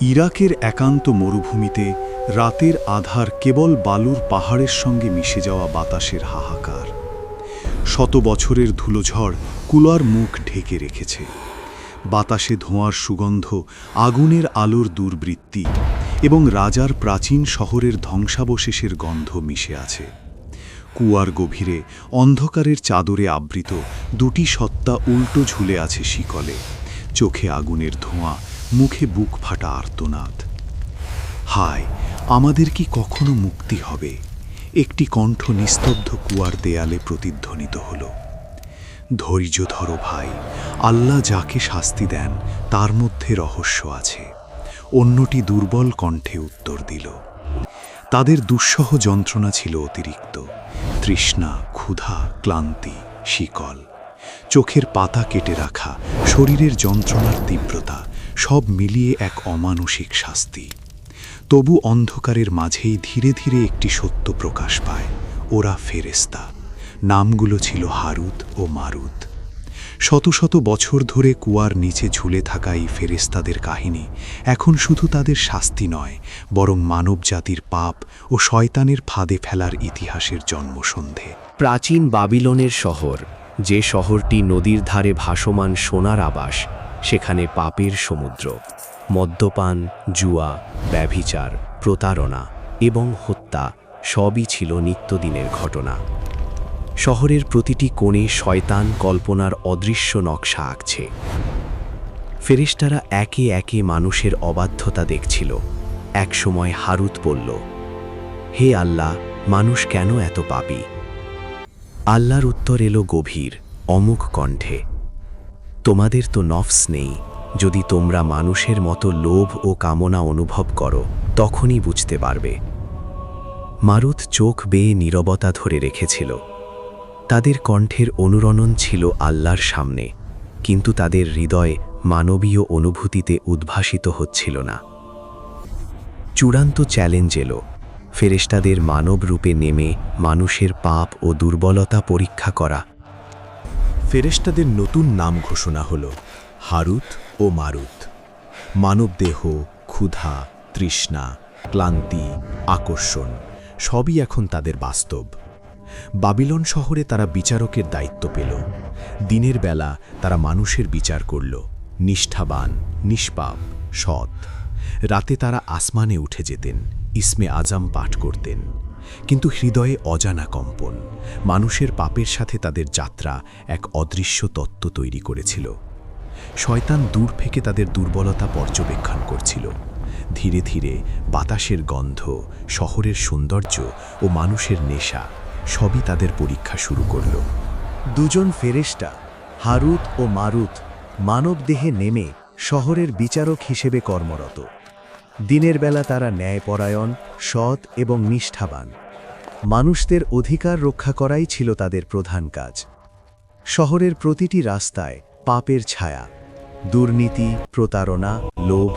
ইরাকের একান্ত মরুভূমিতে রাতের আধার কেবল বালুর পাহাড়ের সঙ্গে মিশে যাওয়া বাতাসের হাহাকার। শত বছরের ধুলোঝড় কুলার মুখ ঢেকে রেখেছে। বাতাসে ধোঁয়ার সুগন্ধ, আগুনের আলোর দুর্বৃত্তি এবং রাজার প্রাচীন শহরের ধ্বংসাবশেষের গন্ধ মিশে আছে। কুয়ার গভীরে, অন্ধকারের চাদরে আবৃত দুটি সত্তা উল্টো ঝুলে আছে শিকলে। চোখে আগুনের ধোঁয়া মুখে বুক ফাটা আর্তনাদ। হায়, আমাদের কি কখনো মুক্তি হবে? একটি কণ্ঠ নিস্তব্ধ কুয়ার দেয়ালে প্রতিধ্বনিত হল। ধৈর্য ধরো ভাই, আল্লাহ যাকে শাস্তি দেন, তার মধ্যে রহস্য আছে। অন্যটি দুর্বল কণ্ঠে উত্তর দিল। তাদের দুঃসহ যন্ত্রণা ছিল অতিরিক্ত। তৃষ্ণা, ক্ষুধা, ক্লান্তি, শিকল। চোখের পাতা কেটে রাখা, শরীরের যন্ত্রণার তীব্রতা সব মিলিয়ে এক অমানসিক শাস্তি। তবু অন্ধকারের মাঝেই ধীরে ধীরে একটি সত্য প্রকাশ পায়। ওরা ফেরেস্তা নামগুলো ছিল হারুত ও মারুত। শত শত বছর ধরে কুয়ার নিচে ঝুলে থাকা এই ফেরেস্তাদের কাহিনী এখন শুধু তাদের শাস্তি নয়, বরং মানবজাতির পাপ ও শয়তানের ফাঁদে ফেলার ইতিহাসের জন্মসন্ধে। প্রাচীন বাবিলনের শহর, যে শহরটি নদীর ধারে ভাসমান সোনার আবাস সেখানে পাপের সমুদ্র, মদ্যপান, জুয়া, ব্যভিচার, প্রতারণা এবং হত্যা সবই ছিল নিত্যদিনের ঘটনা। শহরের প্রতিটি কোণে শয়তান কল্পনার অদৃশ্য নকশা আঁকছে। ফেরেশতারা একে একে মানুষের অবাধ্যতা দেখছিল। একসময় হারুত বলল, হে আল্লাহ, মানুষ কেন এত পাপী? আল্লাহর উত্তর এলো গভীর অমুক কণ্ঠে। তোমাদের তো নফস নেই। যদি তোমরা মানুষের মতো লোভ ও কামনা অনুভব করো, তখনই বুঝতে পারবে। মারুত চোখ বেয়ে নীরবতা ধরে রেখেছিল। তাদের কণ্ঠের অনুরণন ছিল আল্লাহর সামনে, কিন্তু তাদের হৃদয় মানবীয় অনুভূতিতে উদ্ভাসিত হচ্ছিল না। চূড়ান্ত চ্যালেঞ্জ এলো। ফেরেশতাদের মানব রূপে নেমে মানুষের পাপ ও দুর্বলতা পরীক্ষা করা ফেরেশতাদের নতুন নাম ঘোষণা হল, হারুত ও মারুত। মানবদেহ ক্ষুধা, তৃষ্ণা, ক্লান্তি, আকর্ষণ, সবই এখন তাদের বাস্তব। বাবিলন শহরে তারা বিচারকের দায়িত্ব পেল। দিনের বেলা তারা মানুষের বিচার করল। নিষ্ঠাবান, নিষ্পাপ, সৎ। রাতে তারা আসমানে উঠে যেতেন, ইসমে আজম পাঠ করতেন। কিন্তু হৃদয়ে অজানা কম্পন। মানুষের পাপের সাথে তাদের যাত্রা এক অদৃশ্য তত্ত্ব তৈরি করেছিল। শয়তান দূর থেকে তাদের দুর্বলতা পর্যবেক্ষণ করছিল। ধীরে ধীরে বাতাসের গন্ধ, শহরের সৌন্দর্য ও মানুষের নেশা সবই তাদের পরীক্ষা শুরু করল। দুজন ফেরেশতা, হারুত ও মারুত, মানবদেহে নেমে শহরের বিচারক হিসেবে কর্মরত। দিনের বেলা তারা ন্যায়পরায়ণ, সৎ এবং নিষ্ঠাবান। মানুষদের অধিকার রক্ষা করাই ছিল তাদের প্রধান কাজ। শহরের প্রতিটি রাস্তায় পাপের ছায়া, দুর্নীতি, প্রতারণা, লোভ,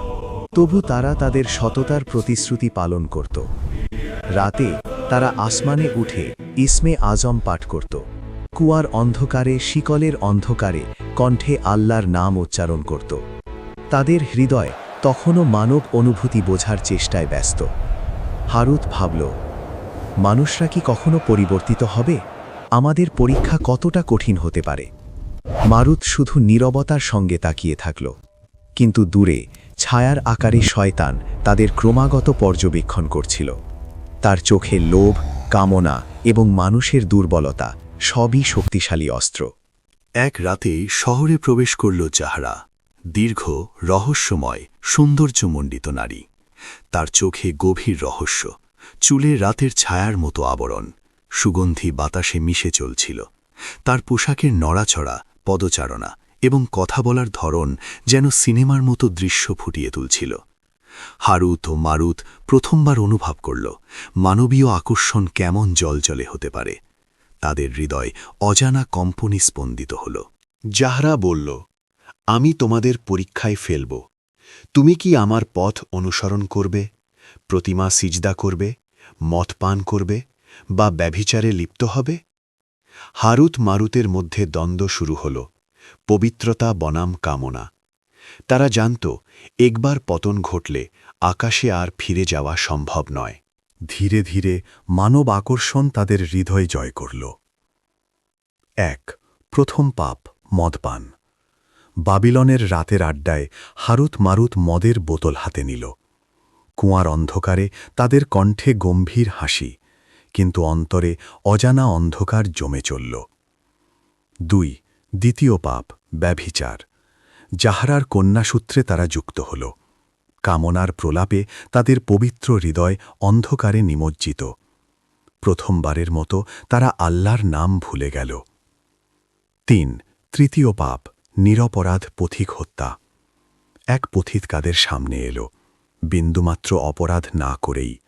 তবু তারা তাদের সততার প্রতিশ্রুতি পালন করত। রাতে তারা আসমানে উঠে ইসমে আজম পাঠ করত। কুয়ার অন্ধকারে, শিকলের অন্ধকারে কণ্ঠে আল্লাহর নাম উচ্চারণ করত। তাদের হৃদয় তখনও মানব অনুভূতি বোঝার চেষ্টায় ব্যস্ত। হারুত ভাবল, মানুষরা কি কখনো পরিবর্তিত হবে? আমাদের পরীক্ষা কতটা কঠিন হতে পারে? মারুত শুধু নীরবতার সঙ্গে তাকিয়ে থাকল, কিন্তু দূরে ছায়ার আকারে শয়তান তাদের ক্রমাগত পর্যবেক্ষণ করছিল। তার চোখে লোভ, কামনা এবং মানুষের দুর্বলতা সবই শক্তিশালী অস্ত্র। এক রাতে শহরে প্রবেশ করল জাহরা, দীর্ঘ, রহস্যময় সৌন্দর্যমণ্ডিত নারী। তার চোখে গভীর রহস্য চুলে রাতের ছায়ার মতো আবরণ, সুগন্ধি বাতাসে মিশে চলছিল। তার পোশাকের নড়াচড়া, পদচারণা এবং কথা বলার ধরন যেন সিনেমার মতো দৃশ্য ফুটিয়ে তুলছিল। হারুত ও মারুত প্রথমবার অনুভব করল, মানবীয় আকর্ষণ কেমন জলজলে হতে পারে। তাদের হৃদয় অজানা কম্পনি স্পন্দিত হল। জাহরা বলল, আমি তোমাদের পরীক্ষায় ফেলব। তুমি কি আমার পথ অনুসরণ করবে, প্রতিমা সিজদা করবে, মদ পান করবে বা ব্যভিচারে লিপ্ত হবে? হারুত মারুতের মধ্যে দ্বন্দ্ব শুরু হল, পবিত্রতা বনাম কামনা। তারা জানত, একবার পতন ঘটলে আকাশে আর ফিরে যাওয়া সম্ভব নয়। ধীরে ধীরে মানব আকর্ষণ তাদের হৃদয় জয় করল। এক, প্রথম পাপ মদপান বাবিলনের রাতের আড্ডায় হারুত মারুত মদের বোতল হাতে নিল। কুয়ার অন্ধকারে তাদের কণ্ঠে গম্ভীর হাসি, কিন্তু অন্তরে অজানা অন্ধকার জমে চলল। দুই, দ্বিতীয় পাপ, ব্যভিচার। যাহারার কন্যাসূত্রে তারা যুক্ত হল। কামনার প্রলাপে তাদের পবিত্র হৃদয় অন্ধকারে নিমজ্জিত। প্রথমবারের মতো তারা আল্লাহর নাম ভুলে গেল। তিন, তৃতীয় পাপ নিরপরাধ পথিক হত্যা। এক পথিত কাদের সামনে এলো। বিন্দুমাত্র অপরাধ না করেই।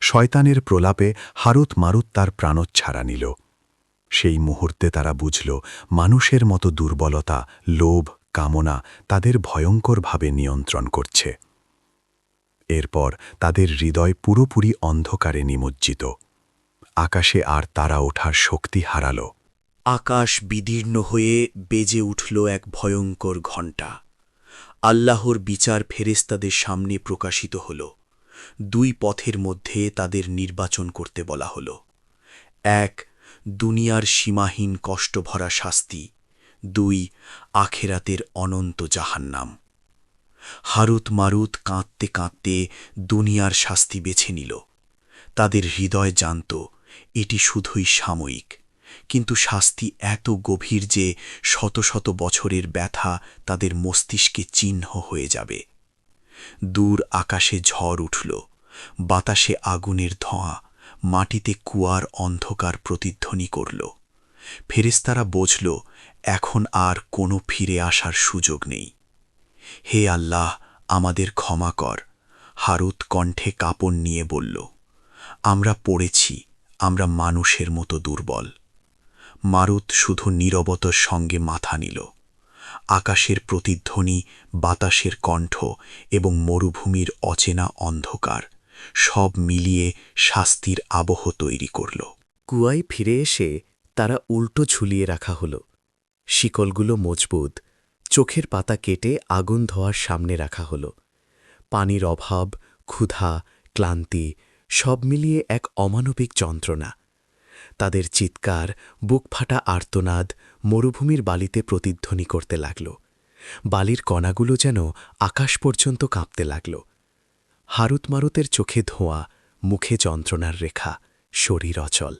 শয়তানের প্রলাপে হারুত মারুত তার প্রাণোচ্ছাড়া নিল। সেই মুহূর্তে তারা বুঝল, মানুষের মতো দুর্বলতা, লোভ, কামনা তাদের ভয়ঙ্করভাবে নিয়ন্ত্রণ করছে। এরপর তাদের হৃদয় পুরোপুরি অন্ধকারে নিমজ্জিত। আকাশে আর তারা ওঠার শক্তি হারাল। আকাশ বিদীর্ণ হয়ে বেজে উঠল এক ভয়ঙ্কর ঘণ্টা। আল্লাহর বিচার ফেরেস্তাদের সামনে প্রকাশিত হল। দুই পথের মধ্যে তাদের নির্বাচন করতে বলা হল। এক, দুনিয়ার সীমাহীন কষ্টভরা শাস্তি। দুই, আখেরাতের অনন্ত জাহান্নাম। হারুত মারুত কাঁদতে কাঁদতে দুনিয়ার শাস্তি বেছে নিল। তাদের হৃদয় জানত, এটি শুধুই সাময়িক। কিন্তু শাস্তি এত গভীর যে শত শত বছরের ব্যথা তাদের মস্তিষ্কে চিহ্ন হয়ে যাবে। দূর আকাশে ঝড় উঠল, বাতাসে আগুনের ধোঁয়া, মাটিতে কুয়ার অন্ধকার প্রতিধ্বনি করল। ফেরেস্তারা বুঝল, এখন আর কোনো ফিরে আসার সুযোগ নেই। হে আল্লাহ, আমাদের ক্ষমা কর, হারুত কণ্ঠে কাপড় নিয়ে বলল, আমরা পড়েছি, আমরা মানুষের মতো দুর্বল। মারুত শুধু নীরবতার সঙ্গে মাথা নিল। আকাশের প্রতিধ্বনি, বাতাসের কণ্ঠ এবং মরুভূমির অচেনা অন্ধকার সব মিলিয়ে শাস্তির আবহ তৈরি করল। কুয়ায় ফিরে এসে তারা উল্টো ঝুলিয়ে রাখা হল। শিকলগুলো মজবুত, চোখের পাতা কেটে আগুন ধোয়ার সামনে রাখা হল। পানির অভাব, ক্ষুধা, ক্লান্তি সব মিলিয়ে এক অমানবিক যন্ত্রণা। তাদের চিৎকার, বুকফাটা আর্তনাদ মরুভূমির বালিতে প্রতিধ্বনি করতে লাগল। বালির কণাগুলো যেন আকাশ পর্যন্ত কাঁপতে লাগল। হারুত মারুতের চোখে ধোঁয়া, মুখে যন্ত্রণার রেখা, শরীর অচল।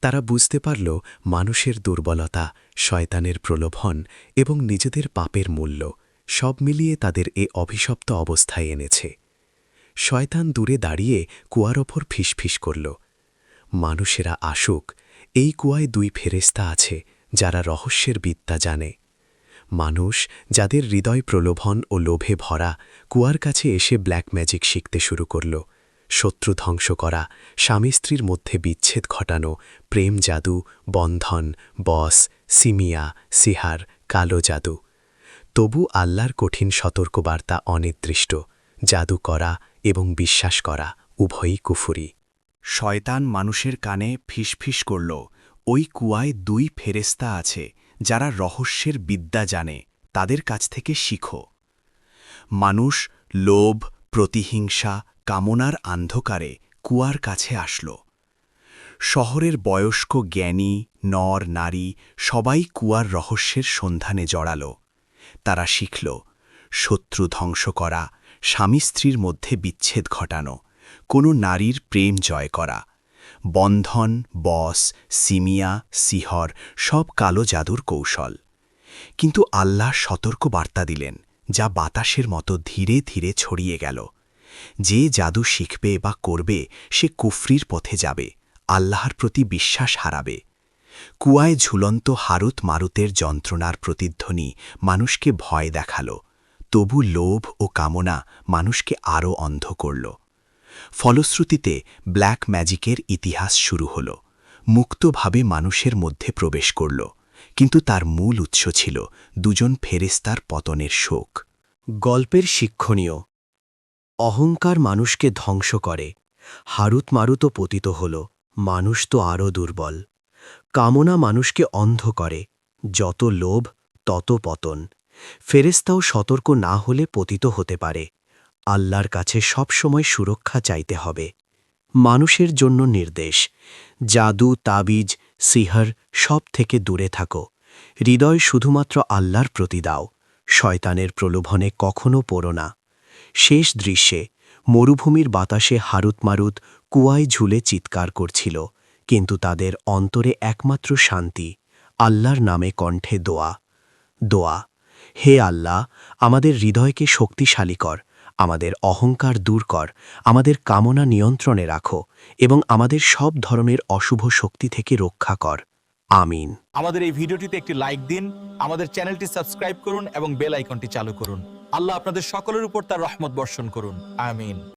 তারা বুঝতে পারল মানুষের দুর্বলতা, শয়তানের প্রলোভন এবং নিজেদের পাপের মূল্য সব মিলিয়ে তাদের এ অভিশপ্ত অবস্থায় এনেছে। শয়তান দূরে দাঁড়িয়ে কুয়ার ওপর ফিসফিস করল। মানুষেরা আসুক, এই কুয়ায় দুই ফেরেস্তা আছে যারা রহস্যের বিদ্যা জানে। মানুষ যাদের হৃদয় প্রলোভন ও লোভে ভরা, কুয়ার কাছে এসে ব্ল্যাক ম্যাজিক শিখতে শুরু করল। শত্রু ধ্বংস করা, স্বামী স্ত্রীর মধ্যে বিচ্ছেদ ঘটানো, প্রেম জাদু, বন্ধন, বস, সিমিয়া, সিহার, কালো জাদু। তবু আল্লাহর কঠিন সতর্কবার্তা অনির্দিষ্ট। জাদু করা এবং বিশ্বাস করা উভয়ই কুফুরি। শয়তান মানুষের কানে ফিসফিস করল, ওই কুয়ায় দুই ফেরেস্তা আছে, যারা রহস্যের বিদ্যা জানে, তাদের কাছ থেকে শিখো। মানুষ লোভ, প্রতিহিংসা, কামনার অন্ধকারে কুয়ার কাছে আসল। শহরের বয়স্ক জ্ঞানী, নর, নারী সবাই কুয়ার রহস্যের সন্ধানে জড়াল। তারা শিখল, শত্রু ধ্বংস করা স্বামী স্ত্রীর মধ্যে বিচ্ছেদ ঘটানো কোনো নারীর প্রেম জয় করা। বন্ধন, বস, সিমিয়া, সিহর সব কালো জাদুর কৌশল। কিন্তু আল্লাহ সতর্ক বার্তা দিলেন, যা বাতাসের মতো ধীরে ধীরে ছড়িয়ে গেল। যে জাদু শিখবে বা করবে, সে কুফরির পথে যাবে, আল্লাহর প্রতি বিশ্বাস হারাবে। কুয়ায় ঝুলন্ত হারুত মারুতের যন্ত্রণার প্রতিধ্বনি মানুষকে ভয় দেখাল, তবু লোভ ও কামনা মানুষকে আরও অন্ধ করল। ফলশ্রুতিতে ব্ল্যাক ম্যাজিকের ইতিহাস শুরু হল। মুক্তভাবে মানুষের মধ্যে প্রবেশ করল। কিন্তু তার মূল উৎস ছিল দুজন ফেরেস্তার পতনের শোক। গল্পের শিক্ষণীয়। অহংকার মানুষকে ধ্বংস করে। হারুত মারুতও পতিত হল। মানুষ তো আরও দুর্বল। কামনা মানুষকে অন্ধ করে। যত লোভ, তত পতন। ফেরেস্তাও সতর্ক না হলে পতিত হতে পারে। আল্লাহর কাছে সবসময় সুরক্ষা চাইতে হবে। মানুষের জন্য নির্দেশ, জাদু, তাবিজ, সিহর সব থেকে দূরে থাকো। হৃদয় শুধুমাত্র আল্লাহর প্রতি দাও, শয়তানের প্রলোভনে কখনো পড়ো না। শেষ দৃশ্যে, মরুভূমির বাতাসে হারুত মারুত কুয়ায় ঝুলে চিৎকার করছিল, কিন্তু তাদের অন্তরে একমাত্র শান্তি, আল্লাহর নামে কণ্ঠে দোয়া। দোয়া, হে আল্লাহ, আমাদের হৃদয়কে শক্তিশালী কর আমাদের অহংকার দূর কর, আমাদের কামনা নিয়ন্ত্রণে রাখো এবং আমাদের সব ধরনের অশুভ শক্তি থেকে রক্ষা কর। আমিন। আমাদের এই ভিডিওটিতে একটি লাইক দিন, আমাদের চ্যানেলটি সাবস্ক্রাইব করুন এবং বেল আইকনটি চালু করুন। আল্লাহ আপনাদের সকলের উপর তার রহমত বর্ষণ করুন। আমিন।